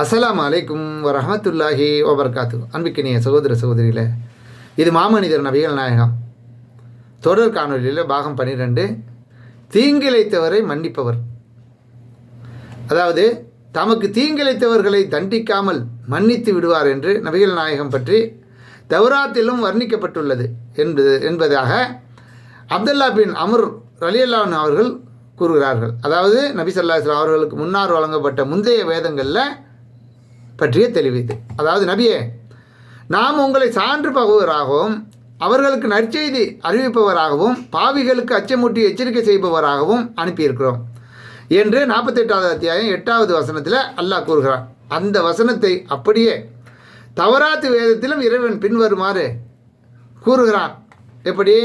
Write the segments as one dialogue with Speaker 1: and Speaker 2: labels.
Speaker 1: அஸ்லாம் அலைக்கும் வரஹமத்துல்லாஹி வபர்காத்து அன்பிக்கினிய சகோதர சகோதரிகளே இது மாமனிதர் நபிகள் நாயகம். தொடர் காணொலியில் பாகம் பன்னிரெண்டு தீங்கிழைத்தவரை மன்னிப்பவர். அதாவது தமக்கு தீங்கிழைத்தவர்களை தண்டிக்காமல் மன்னித்து விடுவார் என்று நபிகள் நாயகம் பற்றி தௌராத்திலும் வர்ணிக்கப்பட்டுள்ளது என்பது என்பதாக அப்துல்லா பின் அமர் ரலியல்லான் அவர்கள் கூறுகிறார்கள். அதாவது நபி ஸல்லல்லாஹு அவர்களுக்கு முன்னார் வழங்கப்பட்ட முந்தைய வேதங்களில் பற்றிய தெளிவு இது. அதாவது நபியே நாம் உங்களை சான்று பகுவராகவும் அவர்களுக்கு நற்செய்தி அறிவிப்பவராகவும் பாவிகளுக்கு அச்சமூட்டி எச்சரிக்கை செய்பவராகவும் அனுப்பியிருக்கிறோம் என்று நாற்பத்தெட்டாவது அத்தியாயம் எட்டாவது வசனத்தில் அல்லாஹ் கூறுகிறான். அந்த வசனத்தை அப்படியே தவறாத்து வேதத்திலும் இறைவன் பின்வருமாறு கூறுகிறான். எப்படி?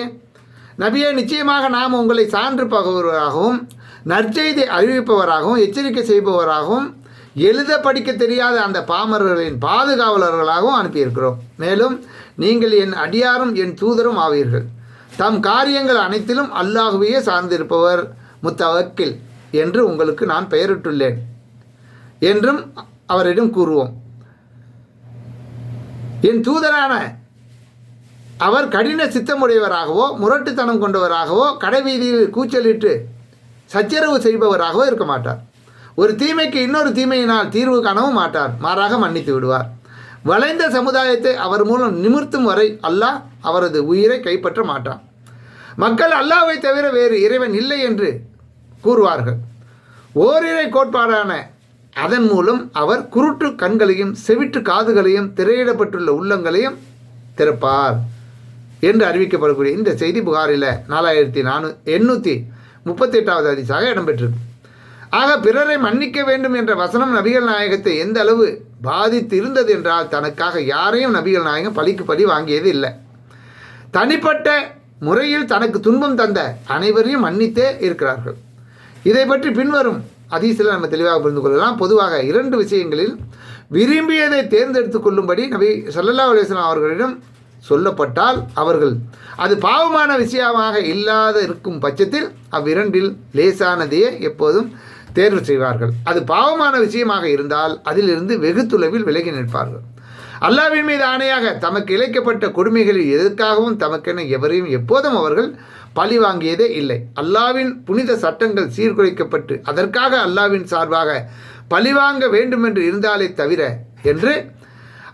Speaker 1: நபியே நிச்சயமாக நாம் உங்களை சான்று பகவராகவும் நற்செய்தி அறிவிப்பவராகவும் எச்சரிக்கை செய்பவராகவும் எழுத படிக்க தெரியாத அந்த பாமரர்களின் பாதுகாவலர்களாகவும் அனுப்பியிருக்கிறோம். மேலும் நீங்கள் என் அடியாரும் என் தூதரும் ஆவீர்கள். தம் காரியங்கள் அனைத்திலும் அல்லாஹுவையே சார்ந்திருப்பவர் முத்தவக்கில் என்று உங்களுக்கு நான் பெயரிட்டுள்ளேன் என்றும் அவரிடம் கூறுவோம். என் தூதரான அவர் கடின சித்தமுடையவராகவோ முரட்டுத்தனம் கொண்டவராகவோ கடைவீதியில் கூச்சலிட்டு சச்சரவு செய்பவராகவோ இருக்க மாட்டார். ஒரு தீமைக்கு இன்னொரு தீமையினால் தீர்வு காணவும் மாட்டார். மாறாக மன்னித்து விடுவார். வளைந்த சமுதாயத்தை அவர் மூலம் நிமிர்த்தும் வரை அல்லாஹ் அவரது உயிரை கைப்பற்ற மாட்டான். மக்கள் அல்லாவை தவிர வேறு இறைவன் இல்லை என்று கூறுவார்கள். ஓரிரை கோட்பாடான அதன் மூலம் அவர் குருட்டு கண்களையும் செவிட்டு காதுகளையும் திரையிடப்பட்டுள்ள உள்ளங்களையும் திறப்பார் என்று அறிவிக்கப்படக்கூடிய இந்த செய்தி புகாரில் நாலாயிரத்தி நானூ எண்ணூற்றி முப்பத்தெட்டாவது அதிசாக இடம்பெற்றிருக்கு. ஆக பிறரை மன்னிக்க வேண்டும் என்ற வசனம் நபிகள் நாயகத்தை எந்த அளவு பாதித்து இருந்தது என்றால் தனக்காக யாரையும் நபிகள் நாயகம் பழிக்கு பழி வாங்கியது இல்லை. தனிப்பட்ட முறையில் தனக்கு துன்பம் தந்த அனைவரையும் மன்னித்தே இருக்கிறார்கள். இதை பற்றி பின்வரும் அதீசில் நம்ம தெளிவாக புரிந்து கொள்ளலாம். பொதுவாக இரண்டு விஷயங்களில் விரும்பியதை தேர்ந்தெடுத்து கொள்ளும்படி நபி சல்லல்லா அலிஸ்லாம் அவர்களிடம் சொல்லப்பட்டால் அவர்கள் அது பாவமான விஷயமாக இல்லாத இருக்கும் பட்சத்தில் அவ்விரண்டில் லேசானதையே எப்போதும் தேர்வு செய்வார்கள். அது பாவமான விஷயமாக இருந்தால் அதிலிருந்து வெகு தொலைவில் விலகி நிற்பார்கள். அல்லாவின் மீது ஆணையாக தமக்கு இழைக்கப்பட்ட கொடுமைகளில் எதற்காகவும் தமக்கென எவரையும் எப்போதும் அவர்கள் பழி வாங்கியதே இல்லை. அல்லாவின் புனித சட்டங்கள் சீர்குலைக்கப்பட்டு அதற்காக அல்லாவின் சார்பாக பழிவாங்க வேண்டும் என்று இருந்தாலே தவிர என்று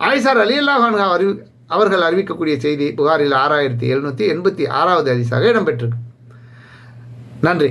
Speaker 1: ஆயிசார் அலி அல்லாஹான் அறி அவர்கள் அறிவிக்கக்கூடிய செய்தி புகாரில் ஆறாயிரத்தி எழுநூற்றி எண்பத்தி ஆறாவது அதிசாக இடம்பெற்றிருக்கு. நன்றி.